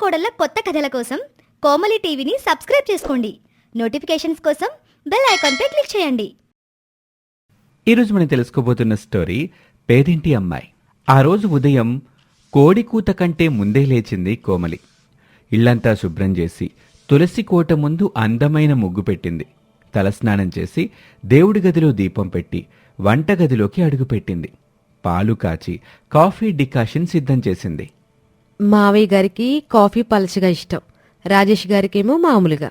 కోడళ్ళ కొత్త కథల కోసం కోమలి టీవీని సబ్స్క్రైబ్ చేసుకోండి. నోటిఫికేషన్స్ కోసం బెల్ ఐకాన్పై క్లిక్ చేయండి. ఈరోజు మనం తెలుసుకోబోతున్న స్టోరీ పేదింటి అమ్మాయి. ఆ రోజు ఉదయం కోడి కూత కంటే ముందే లేచింది కోమలి. ఇల్లంతా శుభ్రం చేసి తులసి కోట ముందు అందమైన ముగ్గు పెట్టింది. తలస్నానం చేసి దేవుడి గదిలో దీపం పెట్టి వంటగదిలోకి అడుగుపెట్టింది. పాలు కాచి కాఫీ డికాషన్ సిద్ధం చేసింది. మావయ్య గారికి కాఫీ పలచగా ఇష్టం. రాజేష్ గారికేమో మామూలుగా.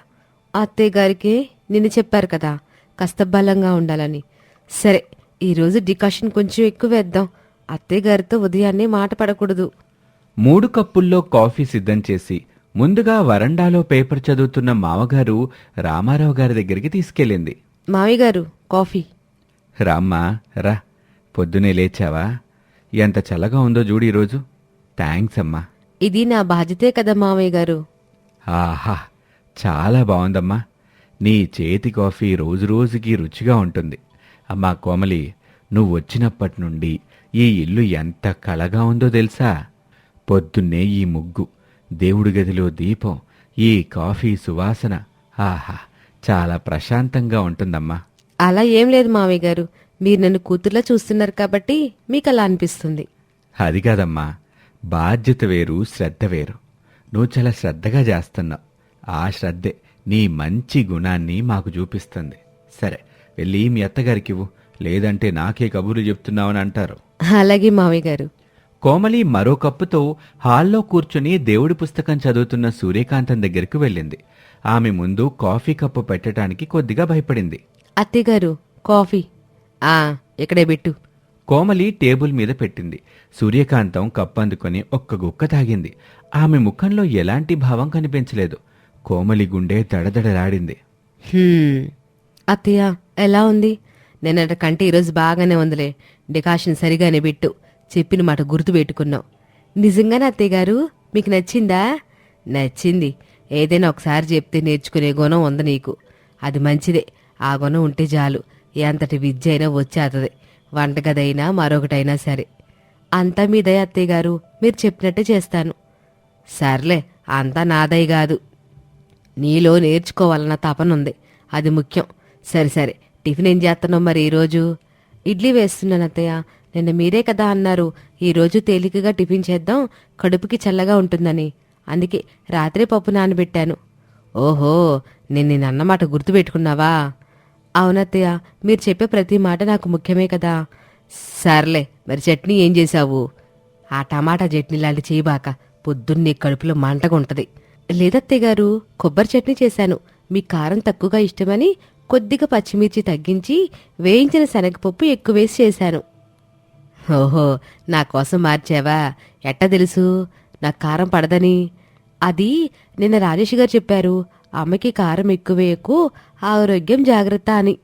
అత్తయ్య గారికి నిన్న చెప్పారు కదా కాస్త బలంగా ఉండాలని. సరే ఈరోజు డికాషన్ కొంచెం ఎక్కువ వేద్దాం. అత్తయ్య గారితో ఉదయాన్నే మాట పడకూడదు. మూడు కప్పుల్లో కాఫీ సిద్ధం చేసి ముందుగా వరండాలో పేపర్ చదువుతున్న మామగారు రామారావు గారి దగ్గరికి తీసుకెళ్ళింది. మావయ్య గారు కాఫీ. రామ్మా రా పొద్దునే లేచావా? ఎంత చల్లగా ఉందో చూడు ఈరోజు. థ్యాంక్స్ అమ్మా. ఇది నా బాధ్యతే కదా మావయ్య గారు. ఆహా చాలా బాగుందమ్మా. నీ చేతి కాఫీ రోజు రోజుకి రుచిగా ఉంటుంది. అమ్మా కోమలి నువ్వు వచ్చినప్పటి నుండి ఈ ఇల్లు ఎంత కళగా ఉందో తెలుసా? పొద్దున్నే ఈ ముగ్గు దేవుడి గదిలో దీపం ఈ కాఫీ సువాసన. ఆహా చాలా ప్రశాంతంగా ఉంటుందమ్మా. అలా ఏం లేదు మావయ్య గారు. మీరు నన్ను కూతుర్లా చూస్తున్నారు కాబట్టి మీకు అలా అనిపిస్తుంది. అది కాదమ్మా. బాధ్యత వేరు శ్రద్ధ వేరు. నువ్వు చాలా శ్రద్ధగా చేస్తున్నావు. ఆ శ్రద్ధే నీ మంచి గుణాన్ని మాకు చూపిస్తుంది. సరే వెళ్ళి మీ అత్తగారికి ఇవ్వు. లేదంటే నాకే కబుర్లు చెప్తున్నావని అంటారు. అలాగే మావయ్య గారు. కోమలి మరో కప్పుతో హాల్లో కూర్చుని దేవుడి పుస్తకం చదువుతున్న సూర్యకాంతం దగ్గరికి వెళ్ళింది. ఆమె ముందు కాఫీ కప్పు పెట్టడానికి కొద్దిగా భయపడింది. అత్తయ్య గారు కాఫీ. ఆ ఇక్కడే పెట్టు. కోమలి టేబుల్ మీద పెట్టింది. సూర్యకాంతం కప్పందుకొని ఒక్క గుక్క తాగింది. ఆమె ముఖంలో ఎలాంటి భావం కనిపించలేదు. కోమలి గుండె దడదడలాడింది. అత్తయ్య ఎలా ఉంది? నిన్నట కంటే ఈరోజు బాగానే ఉందిలే. డికాషన్ సరిగానే పెట్టు. చెప్పిన మాట గుర్తు పెట్టుకున్నావు. నిజంగానే అత్తయ్య గారు మీకు నచ్చిందా? నచ్చింది. ఏదైనా ఒకసారి చెప్తే నేర్చుకునే గుణం ఉంది నీకు. అది మంచిదే. ఆ గుణం ఉంటే చాలు. ఎంతటి విద్య అయినా వచ్చేస్తుంది వంటగదైనా మరొకటైనా సరే. అంతా మీదయ అత్తయ్య గారు మీరు చెప్పినట్టే చేస్తాను. సర్లే అంతా నాదై కాదు నీలో నేర్చుకోవాలన్న తపనుంది అది ముఖ్యం. సరే సరే టిఫిన్ ఏం చేస్తున్నావు మరి ఈరోజు? ఇడ్లీ వేస్తున్నాను అత్తయ్య. నిన్న మీరే కదా అన్నారు. ఈరోజు తేలికగా టిఫిన్ చేద్దాం. కడుపుకి చల్లగా ఉంటుందని. అందుకే రాత్రి పప్పు నానబెట్టాను. ఓహో నేను నిన్న అన్నమాట గుర్తుపెట్టుకున్నావా? అవునత్తయ్య మీరు చెప్పే ప్రతి మాట నాకు ముఖ్యమే కదా. సర్లే మరి చట్నీ ఏం చేశావు? ఆ టమాటా చట్నీ లాంటి చేయబాక పొద్దున్నే కడుపులో మంటగా ఉంటుంది లేదత్తయ్య గారు కొబ్బరి చట్నీ చేశాను. మీ కారం తక్కువగా ఇష్టమని కొద్దిగా పచ్చిమిర్చి తగ్గించి వేయించిన శనగపప్పు ఎక్కువ వేసి చేశాను. ఓహో నా కోసం మార్చావా? ఎట్ట తెలుసు? నాకు కారం పడదని? అది నిన్న రాజేష్ గారు చెప్పారు. అమ్మకి కారం ఎక్కువేయకు ఆరోగ్యం జాగ్రత్త అని.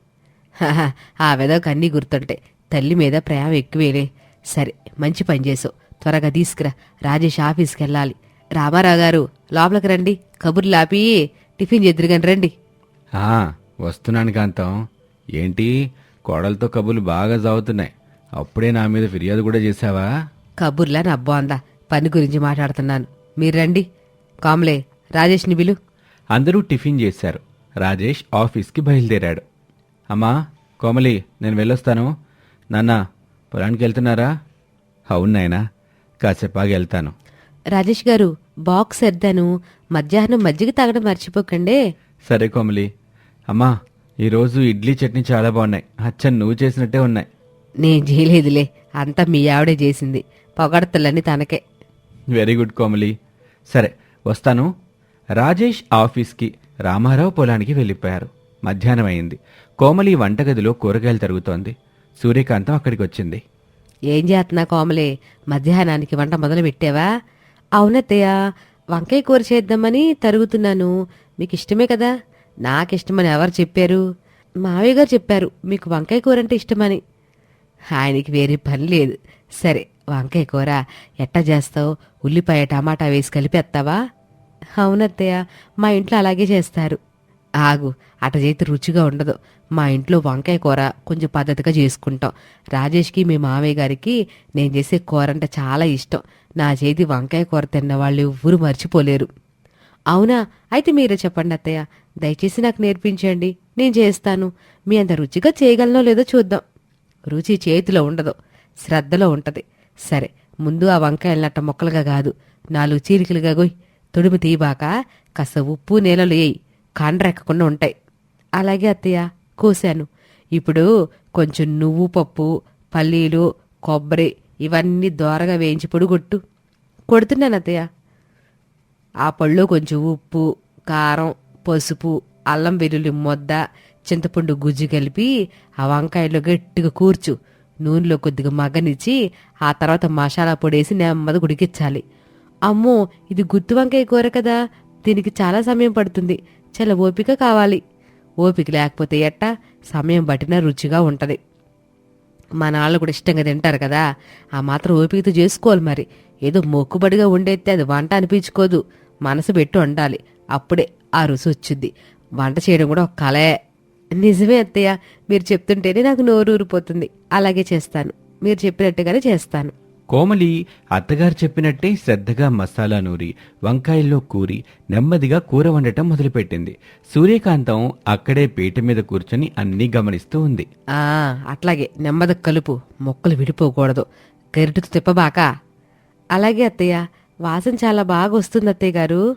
ఆ వెదకు అన్నీ గుర్తుంటాయి తల్లి మీద ప్రేమ ఎక్కువేలే. సరే మంచి పని చేసావు. త్వరగా తీసుకురా. రాజేష్ ఆఫీస్కి వెళ్ళాలి రామారావు గారు లోపలికి రండి. కబుర్లు ఆపి టిఫిన్ చేద్దరుగాని రండి. వస్తున్నాను కాంతం. ఏంటి? కోడలతో కబుర్లు బాగా సాగుతున్నాయి అప్పుడే నా మీద ఫిర్యాదు కూడా చేశావా? కబుర్లా నా బాందా పని గురించి మాట్లాడుతున్నాను. మీరు రండి. కామ్లే రాజేష్ని బిలు అందరూ టిఫిన్ చేశారు. రాజేష్ ఆఫీస్కి బయలుదేరాడు. అమ్మా కోమలి నేను వెళ్ళొస్తాను. నాన్న పొలానికి వెళ్తున్నారా? అవును నాయనా కాసేపాగా వెళ్తాను. రాజేష్ గారు బాక్స్ సర్దాను. మధ్యాహ్నం మజ్జిగ తాగడం మర్చిపోకండే. సరే కోమలి. అమ్మా ఈరోజు ఇడ్లీ చట్నీ చాలా బాగున్నాయి. అచ్చన్ నువ్వు చేసినట్టే ఉన్నాయి. నేను చేయలేదులే అంతా మీ ఆవిడే చేసింది. పొగడతలన్నీ తనకే. Very good Komali. సరే వస్తాను. రాజేష్ ఆఫీస్కి రామారావు పొలానికి వెళ్ళిపోయారు. మధ్యాహ్నం అయింది. కోమలి వంటగదిలో కూరగాయలు తరుగుతోంది. సూర్యకాంతం అక్కడికి వచ్చింది. ఏం చేస్తున్నా కోమలే? మధ్యాహ్నానికి వంట మొదలు పెట్టావా? అవునత్తయ్య వంకాయ కూర చేద్దామని తరుగుతున్నాను. మీకు ఇష్టమే కదా? నాకిష్టమని ఎవరు చెప్పారు? మావయ్య గారు చెప్పారు మీకు వంకాయ కూర అంటే ఇష్టమని. ఆయనకి వేరే పని లేదు. సరే వంకాయ కూర ఎట్టా చేస్తావు? ఉల్లిపాయ టమాటా వేసి కలిపేస్తావా? అవునత్తయ్య మా ఇంట్లో అలాగే చేస్తారు. ఆగు అట చేతి రుచిగా ఉండదు. మా ఇంట్లో వంకాయ కూర కొంచెం పద్ధతిగా చేసుకుంటాం. రాజేష్కి మీ మావయ్య గారికి నేను చేసే కూర అంటే చాలా ఇష్టం. నా చేతి వంకాయ కూర తిన్న వాళ్ళు మర్చిపోలేరు. అవునా? అయితే మీరే చెప్పండి అత్తయ్య. దయచేసి నాకు నేర్పించండి. నేను చేస్తాను. మీ అంత రుచిగా చేయగలనో లేదో చూద్దాం. రుచి చేతిలో ఉండదు శ్రద్ధలో ఉంటది. సరే ముందు ఆ వంకాయలనట్ట మొక్కలుగా కాదు. నాలుగు చీలికలుగా గొయ్. తుడుము తీయబాక కాస్త ఉప్పు నీళ్ళలు వేయి కాండ్రెక్కకుండా ఉంటాయి. అలాగే అత్తయ్య కోశాను ఇప్పుడు కొంచెం నువ్వు పప్పు పల్లీలు కొబ్బరి ఇవన్నీ దోరగా వేయించి పొడి కొట్టు. కొడుతున్నాను అత్తయ్య. ఆ పళ్ళు కొంచెం ఉప్పు కారం పసుపు అల్లం వెల్లుల్లి మొద్ద చింతపండు గుజ్జు కలిపి ఆ వంకాయలో గట్టిగా కూర్చు. నూనెలో కొద్దిగా మగ్గనిచ్చి ఆ తర్వాత మసాలా పొడేసి నెమ్మది ఉడికించాలి. అమ్మో ఇది గుత్తి వంకాయ కూర కదా. దీనికి చాలా సమయం పడుతుంది. చాలా ఓపిక కావాలి. ఓపిక లేకపోతే ఎట్టా? సమయం పట్టినా రుచిగా ఉంటుంది. మా నాళ్ళు కూడా ఇష్టంగా తింటారు కదా. ఆ మాత్రం ఓపికతో చేసుకోవాలి మరి. ఏదో మొక్కుబడిగా ఉండేస్తే అది వంట అనిపించుకోదు. మనసు పెట్టి వండాలి. అప్పుడే ఆ రుచి వచ్చింది. వంట చేయడం కూడా ఒక కళే. నిజమే అత్తయ్య. మీరు చెప్తుంటేనే నాకు నోరు ఊరిపోతుంది అలాగే చేస్తాను. మీరు చెప్పినట్టుగానే చేస్తాను. కోమలి అత్తగారు చెప్పినట్టే శ్రద్ధగా మసాలా నూరి వంకాయల్లో కూరి నెమ్మదిగా కూర వండటం మొదలుపెట్టింది. సూర్యకాంతం అక్కడే పీట మీద కూర్చొని అన్నీ గమనిస్తూ ఉంది. ఆ అట్లాగే నెమ్మది కలుపు మొక్కలు విడిపోకూడదు. గరిటతో తిప్పబాక. అలాగే అత్తయ్య వాసన చాలా బాగా వస్తుంది అత్తయ్య గారు.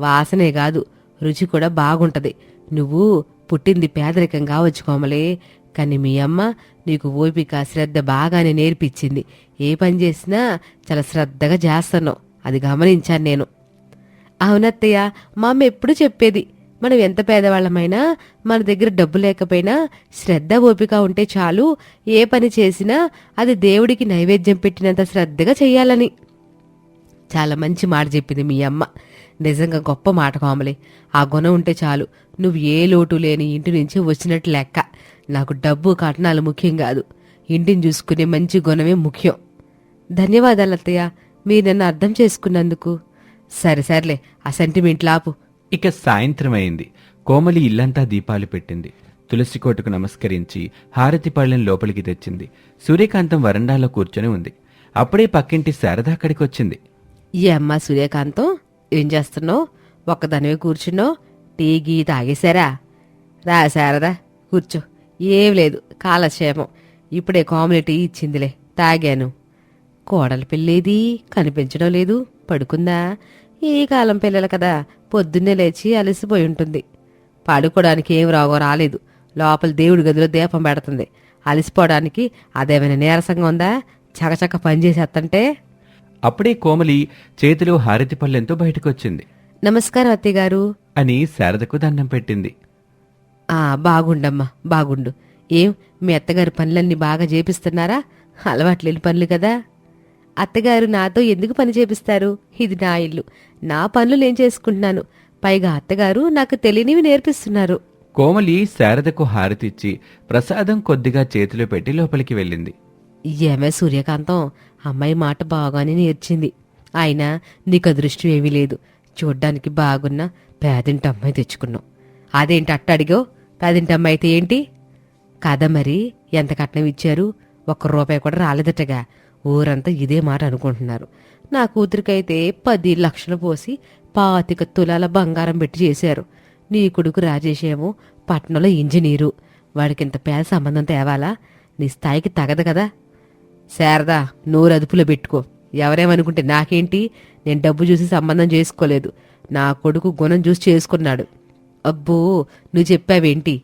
వాసనే కాదు రుచి కూడా బాగుంటది. నువ్వు పుట్టింది పేదరికం కావచ్చు కోమలి. కానీ మీ అమ్మ నీకు ఓపిక శ్రద్ధ బాగానే నేర్పించింది. ఏ పని చేసినా చాలా శ్రద్ధగా చేస్తున్నావు. అది గమనించాను నేను. అవునత్తయ్య మా అమ్మ ఎప్పుడు చెప్పేది మనం ఎంత పేదవాళ్ళమైనా మన దగ్గర డబ్బు లేకపోయినా శ్రద్ధ ఓపిక ఉంటే చాలు. ఏ పని చేసినా అది దేవుడికి నైవేద్యం పెట్టినంత శ్రద్ధగా చేయాలని. చాలా మంచి మాట చెప్పింది మీ అమ్మ. నిజంగా గొప్ప మాట కోమలి. ఆ గుణం ఉంటే చాలు. నువ్వు ఏ లోటు లేని ఇంటి నుంచి వచ్చినట్టు లెక్క. నాకు డబ్బు కట్నాలు ముఖ్యం కాదు. ఇంటిని చూసుకునే మంచి గుణమే ముఖ్యం. ధన్యవాదాలు అత్తయ్య. మీరు నన్ను అర్థం చేసుకున్నందుకు. సరే సర్లే. ఆ సెంటిమెంట్ లాపు. ఇక సాయంత్రం అయింది. కోమలి ఇల్లంతా దీపాలు పెట్టింది. తులసి కోటకు నమస్కరించి హారతి పళ్ళెం లోపలికి తెచ్చింది. సూర్యకాంతం వరండాలో కూర్చొని ఉంది. అప్పుడే పక్కింటి శారద అక్కడికి వచ్చింది. ఈ అమ్మ సూర్యకాంతం? ఏం చేస్తున్నావు? ఒక్కదానివే కూర్చున్నావు? టీ గీ తాగేశారా? రాశారదా కూర్చో. ఏం లేదు కాలక్షేమం. ఇప్పుడే కామెడీ టీ ఇచ్చిందిలే తాగాను. కోడల పిల్లేది కనిపించడం లేదు పడుకుందా? ఈ కాలం పిల్లలు కదా పొద్దున్నే లేచి అలసిపోయి ఉంటుంది. పడుకోవడానికి ఏం రాగో రాలేదు లోపల దేవుడి గదిలో దీపం పెడుతుంది. అలసిపోవడానికి అదేమైనా నీరసంగా ఉందా? చకచక పనిచేసేస్తంటే అప్పుడే కోమలి చేతిలో హారతి పళ్ళెంతో బయటకొచ్చింది. నమస్కారం అత్తయ్య గారు అని శారదకు దండం పెట్టింది. ఆ బాగుండమ్మా బాగుండు. ఏం మీ అత్తగారు పనులన్నీ బాగా చేపిస్తున్నారా? అలవాట్లేని పనులు కదా. అత్తగారు నాతో ఎందుకు పని చేపిస్తారు? ఇది నా ఇల్లు. నా పనులు నేను చేసుకుంటున్నాను. పైగా అత్తగారు నాకు తెలియనివి నేర్పిస్తున్నారు. కోమలి శారదకు హారతిచ్చి ప్రసాదం కొద్దిగా చేతిలో పెట్టి లోపలికి వెళ్ళింది. ఏమే సూర్యకాంతం? అమ్మాయి మాట బాగానే నేర్చింది. అయినా నీకు అదృష్టం ఏమీ లేదు. చూడ్డానికి బాగున్న పేదింటి అమ్మాయి తెచ్చుకున్నావు. అదేంటి అట్ట అడిగో పేదింటి అమ్మాయి అయితే ఏంటి? కదా మరి? ఎంత కట్నం ఇచ్చారు? ఒక్క రూపాయి కూడా రాలేదటగా. ఊరంతా ఇదే మాట అనుకుంటున్నారు. నా కూతురికైతే పది లక్షలు పోసి పాతిక తులాల బంగారం పెట్టి చేశారు. నీ కొడుకు రాజేష్ ఏమో పట్నంలో ఇంజనీరు. వాడికింత పేద సంబంధం తేవాలా? నీ స్థాయికి తగదు కదా. శారదా నోరు అదుపులో పెట్టుకో. ఎవరేమనుకుంటే నాకేంటి? నేను డబ్బు చూసి సంబంధం చేసుకోలేదు. నా కొడుకు గుణం చూసి చేసుకున్నాడు. అబ్బో నువ్వు చెప్పావేంటి?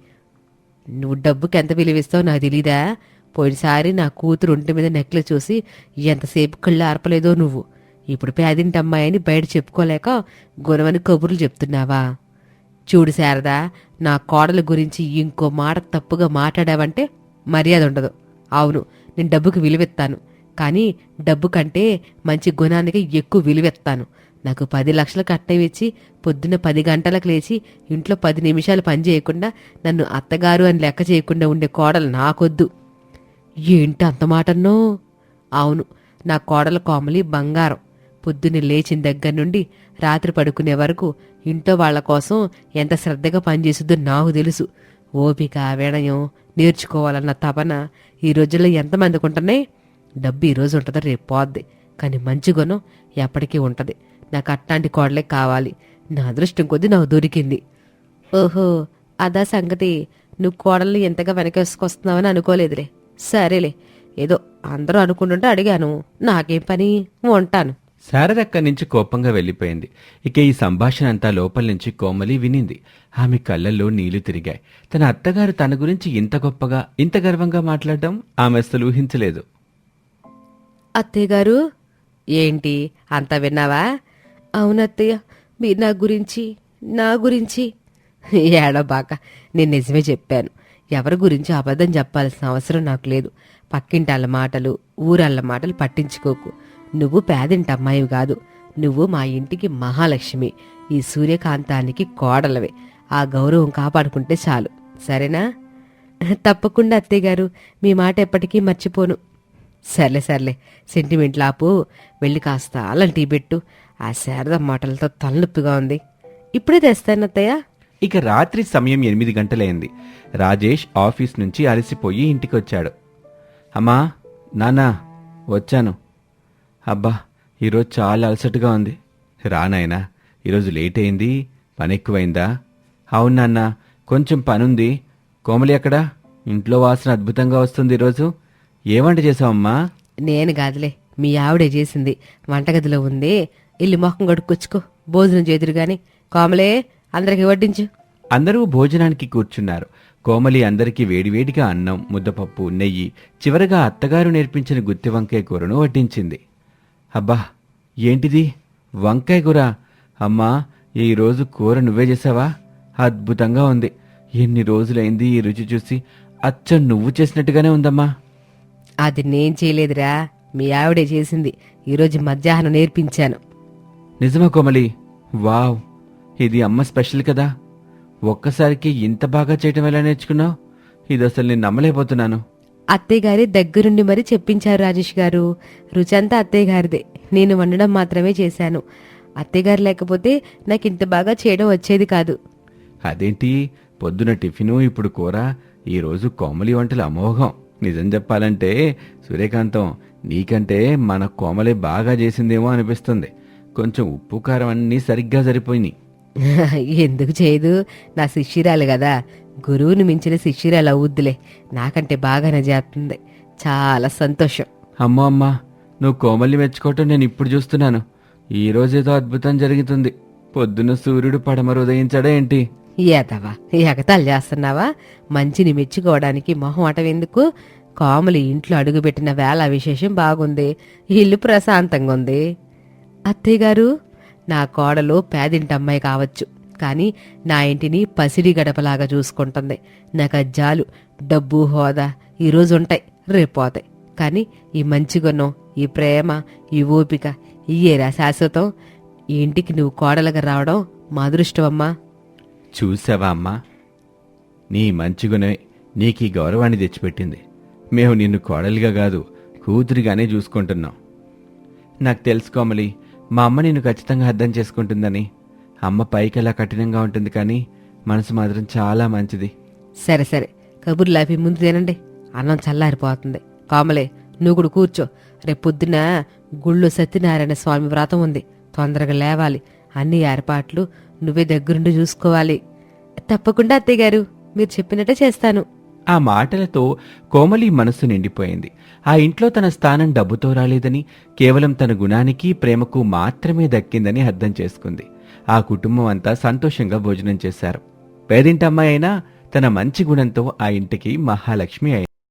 నువ్వు డబ్బుకి ఎంత విలువిస్తావో నాకు తెలీదా? పోయినసారి నా కూతురు ఒంటి మీద నెక్లెస్ చూసి ఎంతసేపు కళ్ళు ఆర్పలేదో నువ్వు. ఇప్పుడు పేదింటి అమ్మాయి అని బయట చెప్పుకోలేక గుణమని కబుర్లు చెప్తున్నావా? చూడు శారదా నా కోడల గురించి ఇంకో మాట తప్పుగా మాట్లాడావంటే మర్యాద ఉండదు. అవును నేను డబ్బుకి విలువెత్తాను. కానీ డబ్బు కంటే మంచి గుణానికి ఎక్కువ విలువెత్తాను. నాకు పది లక్షలు కట్టం ఇచ్చి పొద్దున్న పది గంటలకు లేచి ఇంట్లో పది నిమిషాలు పని చేయకుండా నన్ను అత్తగారు అని లెక్క చేయకుండా ఉండే కోడలు నాకొద్దు. ఏంటి అంత మాటన్నో? అవును నా కోడల కోమలి బంగారం. పొద్దున్నే లేచిన దగ్గర నుండి రాత్రి పడుకునే వరకు ఇంట్లో వాళ్ళ కోసం ఎంత శ్రద్ధగా పనిచేస్తుందో నాకు తెలుసు. ఓపిక వినయం నేర్చుకోవాలన్న తపన ఈ రోజుల్లో ఎంతమందికి ఉంటున్నాయి? డబ్బు ఈరోజు ఉంటుందో రేపు పోద్ది. కానీ మంచి గుణం ఎప్పటికీ ఉంటుంది. నాకు అట్లాంటి కోడలే కావాలి. నా అదృష్టం కొద్దీ నాకు దొరికింది. ఓహో అదా సంగతి. నువ్వు కోడల్ని ఎంతగా వెనకేసుకొస్తున్నావని అనుకోలేదులే. సరేలే ఏదో అందరూ అనుకుంటుంటే అడిగాను. నాకేం పని? ఉంటాను. శారదక్కడి నుంచి కోపంగా వెళ్ళిపోయింది. ఇక ఈ సంభాషణ అంతా లోపల నుంచి కోమలి వినింది. ఆమె కళ్ళల్లో నీళ్ళు తిరిగాయి. తన అత్తగారు తన గురించి ఇంత గొప్పగా ఇంత గర్వంగా మాట్లాడడం ఆమె అసలు ఊహించలేదు. అత్తయ్య గారు ఏంటి? అంత విన్నావా? అవునత్తయ్య మీరు నా గురించి నా గురించి. ఏడబాక నేను నిజమే చెప్పాను. ఎవరి గురించి అబద్ధం చెప్పాల్సిన అవసరం నాకు లేదు. పక్కింటాళ్ళ మాటలు ఊరాళ్ళ మాటలు పట్టించుకోకు. నువ్వు పేదింటి అమ్మాయివి కాదు. నువ్వు మా ఇంటికి మహాలక్ష్మి. ఈ సూర్యకాంతానికి కోడలవే. ఆ గౌరవం కాపాడుకుంటే చాలు. సరేనా? తప్పకుండా అత్తయ్యగారు. మీ మాట ఎప్పటికీ మర్చిపోను. సర్లే సర్లే. సెంటిమెంట్ లాపు. వెళ్ళి కాస్త అల్లం టీ పెట్టు. ఆ శారద మాటలతో తలనొప్పిగా ఉంది. ఇప్పుడే తెస్తాను అత్తయ్య. ఇక రాత్రి సమయం ఎనిమిది గంటలైంది. రాజేష్ ఆఫీస్ నుంచి అలసిపోయి ఇంటికొచ్చాడు. అమ్మా నాన్నా వచ్చాను. అబ్బా ఈరోజు చాలా అలసటగా ఉంది. రా నాయనా ఈరోజు లేట్ అయింది పని ఎక్కువైందా అవును నాన్న కొంచెం పనుంది. కోమలి ఎక్కడా? ఇంట్లో వాసన అద్భుతంగా వస్తుంది ఈరోజు. ఏ వంట చేసావమ్మా? నేను కాదులే మీ ఆవిడే చేసింది. వంటగదిలో ఉంది. ఇల్లు మొహం కడుక్కొచ్చుకో భోజనం చేదురు గాని కోమలే అందరికి వడ్డించు. అందరూ భోజనానికి కూర్చున్నారు. కోమలి అందరికీ వేడివేడిగా అన్నం ముద్దపప్పు నెయ్యి చివరగా అత్తగారు నేర్పించిన గుత్తి వంకాయ కూరను వడ్డించింది. అబ్బా ఏంటిది? వంకాయ కూర. అమ్మా ఈరోజు కూర నువ్వే చేసావా? అద్భుతంగా ఉంది. ఎన్ని రోజులైంది ఈ రుచి చూసి. అచ్చం నువ్వు చేసినట్టుగానే ఉందమ్మా. అది నేను చేయలేదురా. మీ ఆవిడే చేసింది. ఈరోజు మధ్యాహ్నం నేర్పించాను. నిజమా కోమలి? వావ్ ఇది అమ్మ స్పెషల్ కదా. ఒక్కసారికి ఇంత బాగా చేయటం ఎలా నేర్చుకున్నావు? ఇది అసలు నేను నమ్మలేకపోతున్నాను. అత్తయ్యగారి దగ్గరుండి మరి చెప్పించారు రాజేష్ గారు. రుచంతా అత్తయ్యగారిదే. నేను వండడం మాత్రమే చేశాను. అత్తయ్య గారు లేకపోతే నాకు ఇంత బాగా చేయడం వచ్చేది కాదు. అదేంటి? పొద్దున టిఫిను ఇప్పుడు కూర ఈరోజు కోమలి వంటలు అమోఘం. నిజం చెప్పాలంటే సూర్యకాంతం నీకంటే మన కోమలే బాగా చేసిందేమో అనిపిస్తుంది. కొంచెం ఉప్పు కారం అన్నీ సరిగ్గా సరిపోయినాయి. ఎందుకు చేయదు? నా శిష్యురాలు కదా. గురువుని మించిన శిష్యురాలు అవుద్దులే. నాకంటే బాగానే చేస్తుంది. చాలా సంతోషం. అమ్మో అమ్మా నువ్వు కోమల్ని మెచ్చుకోవటం నేను ఇప్పుడు చూస్తున్నాను. ఈ రోజేదో అద్భుతం జరుగుతుంది. పొద్దున సూర్యుడు పడమరు ఉదయించాడా ఏంటి? ఏదవా ఎగతాలు చేస్తున్నావా? మంచిని మెచ్చుకోవడానికి మొహం ఎందుకు? కాములు ఇంట్లో అడుగుపెట్టిన వేళ విశేషం బాగుంది. ఇల్లు ప్రశాంతంగా ఉంది. అత్తయ్య గారు నా కోడలు పేదింటమ్మాయి కావచ్చు. కానీ నా ఇంటిని పసిడి గడపలాగా చూసుకుంటుంది. నాకు అజ్జాలు జాలు డబ్బు హోదా ఈరోజు ఉంటాయి రేపు పోతాయి. కానీ ఈ మంచి గుణం ఈ ప్రేమ ఈ ఓపిక ఇయ్యేరా శాశ్వతం. ఈ ఇంటికి నువ్వు కోడలుగా రావడం మా అదృష్టమమ్మా చూసావా అమ్మా? నీ మంచి గుణమే నీకు ఈ గౌరవాన్ని తెచ్చిపెట్టింది. మేము నిన్ను కోడలిగా కాదు కూతురిగానే చూసుకుంటున్నాం. నాకు తెలుసుకోమలి మా అమ్మ నిన్ను ఖచ్చితంగా అర్థం చేసుకుంటుందని. అమ్మ పైకి ఎలా కఠినంగా ఉంటుంది కానీ మనసు మాత్రం చాలా మంచిది. సరే సరే. కబుర్లు అవి ముందు తినండి. అన్నం చల్లారిపోతుంది. కామలే నువ్వు కూడా కూర్చో. రేపు పొద్దున గుళ్ళో సత్యనారాయణ స్వామి వ్రతం ఉంది. తొందరగా లేవాలి. అన్ని ఏర్పాట్లు నువ్వే దగ్గరుండి చూసుకోవాలి. తప్పకుండా అత్తయ్య గారు. మీరు చెప్పినట్టే చేస్తాను. ఆ మాటలతో కోమలి మనస్సు నిండిపోయింది. ఆ ఇంట్లో తన స్థానం డబ్బుతో రాలేదని కేవలం తన గుణానికి ప్రేమకు మాత్రమే దక్కిందని అర్థం చేసుకుంది. ఆ కుటుంబం అంతా సంతోషంగా భోజనం చేశారు. పేదింటమ్మాయి అయినా తన మంచి గుణంతో ఆ ఇంటికి మహాలక్ష్మి అయింది